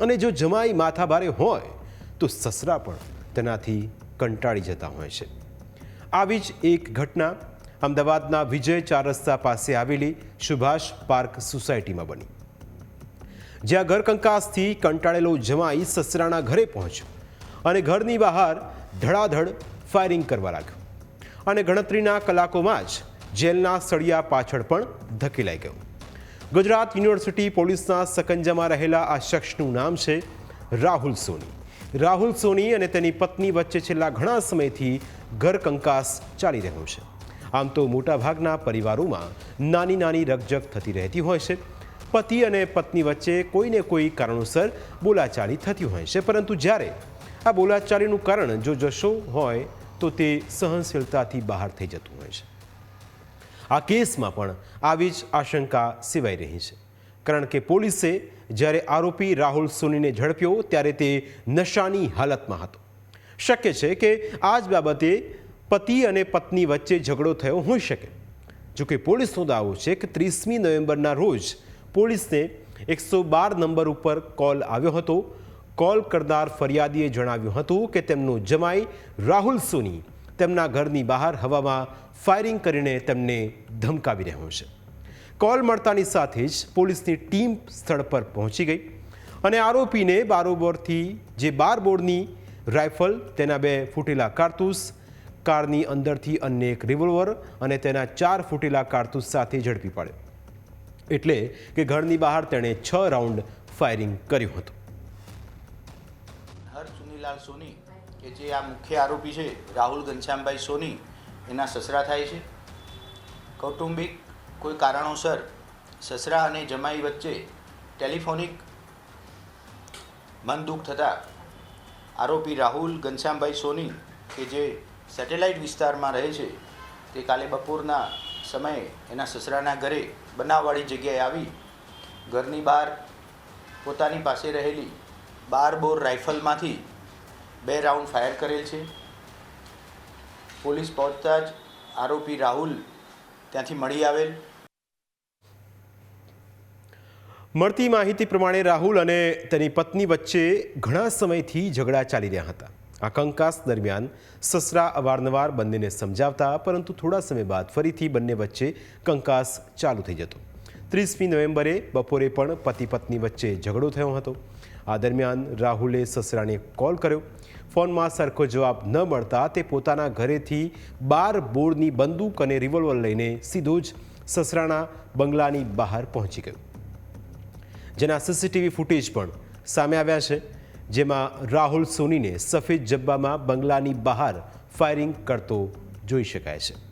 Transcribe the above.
અને જો જમાઈ માથાભારે હોય, તો સસરા પણ તેનાથી કંટાળી જતા હોય છે. આવી જ એક ઘટના અમદાવાદના વિજય ચાર રસ્તા પાસે આવેલી સુભાષ પાર્ક સોસાયટીમાં બની. જ્યાં ઘરકંકાસથી કંટાળેલો જમાઈ સસરાના ઘરે પહોંચ્યો અને ઘરની બહાર ધડાધડ ફાયરિંગ કરવા લાગ્યો. અને ગણતરીના કલાકોમાં જ જેલના સળિયા પાછળ પણ ધકેલાઈ ગયો. ગુજરાત યુનિવર્સિટી પોલીસના સકંજામાં રહેલા આ શખ્સનું નામ છે રાહુલ સોની. રાહુલ સોની અને તેની પત્ની વચ્ચે છેલ્લા ઘણા સમયથી ઘર કંકાસ ચાલી રહ્યો છે. આમ તો મોટાભાગના પરિવારોમાં નાની નાની રકઝક થતી રહેતી હોય છે. પતિ અને પત્ની વચ્ચે કોઈને કોઈ કારણોસર બોલાચાલી થતી હોય છે. પરંતુ જ્યારે આ બોલાચાલીનું કારણ જો જશો હોય તો તે સહનશીલતાથી બહાર થઈ જતું હોય છે. આ કેસમાં પણ આવી જ આશંકા સેવાઈ રહી છે. કારણ કે પોલીસે જ્યારે આરોપી રાહુલ સોનીને ઝડપ્યો ત્યારે તે નશાની હાલતમાં હતો. શક્ય છે કે આ જ બાબતે પતિ અને પત્ની વચ્ચે ઝઘડો થયો હોઈ શકે. જોકે પોલીસનો દાવો છે કે ત્રીસમી નવેમ્બરના રોજ પોલીસને એકસો બાર નંબર ઉપર કોલ આવ્યો હતો. કોલ કરનાર ફરિયાદીએ જણાવ્યું હતું કે તેમનો જમાઈ રાહુલ સોની તેમના ઘરની બહાર હવામાં ફાયરિંગ કરીને તેમને ધમકાવી રહ્યો છે. કોલ મળતાની સાથે જ પોલીસની ટીમ સ્થળ પર પહોંચી ગઈ અને આરોપીને બારોબરથી જે બાર બોર્ડની રાઇફલ, તેના બે ફૂટેલા કારતૂસ, કારની અંદરથી અન્ય એક રિવોલ્વર અને તેના ચાર ફૂટેલા કારતૂસ સાથે ઝડપી પાડ્યો. એટલે કે ઘરની બહાર તેણે છ રાઉન્ડ ફાયરિંગ કર્યું હતું. હર સુનીલાલ સોની. કે જે આ મુખ્ય આરોપી છે, રાહુલ ઘનશ્યામભાઈ સોની, એના સસરા થાય છે. કૌટુંબિક કોઈ કારણોસર સસરા અને જમાઈ વચ્ચે ટેલિફોનિક મન દુઃખ થતાં આરોપી રાહુલ ઘનશ્યામભાઈ સોની, કે જે સેટેલાઇટ વિસ્તારમાં રહે છે, તે કાલે બપોરના સમયે એના સસરાના ઘરે બનાવવાળી જગ્યાએ આવી, ઘરની બહાર પોતાની પાસે રહેલી બાર બોર રાઇફલમાંથી બે રાઉન્ડ ફાયર કરેલ છે. પોલીસ પહોંચતા જ આરોપી રાહુલ ત્યાંથી મળી આવેલ. મળતી માહિતી પ્રમાણે રાહુલ અને તેની પત્ની વચ્ચે ઘણા સમયથી ઝઘડા ચાલી રહ્યા હતા. આ કંકાસ દરમિયાન સસરા અવારનવાર બંનેને સમજાવતા, પરંતુ થોડા સમય બાદ ફરીથી બંને વચ્ચે કંકાસ ચાલુ થઈ જતો. ત્રીસમી નવેમ્બરે બપોરે પણ પતિ પત્ની વચ્ચે ઝઘડો થયો હતો. આ દરમિયાન રાહુલે સસરાને કોલ કર્યો. ફોનમાં સરખો જવાબ ન મળતા તે પોતાના ઘરેથી બાર બોર્ડની બંદૂક અને રિવોલ્વર લઈને સીધો જ સસરાના બંગલાની બહાર પહોંચી ગયો. જેના સીસીટીવી ફૂટેજ પણ સામે આવ્યા છે, જેમાં રાહુલ સોનીને સફેદ જબ્બામાં બંગલાની બહાર ફાયરિંગ કરતો જોઈ શકાય છે.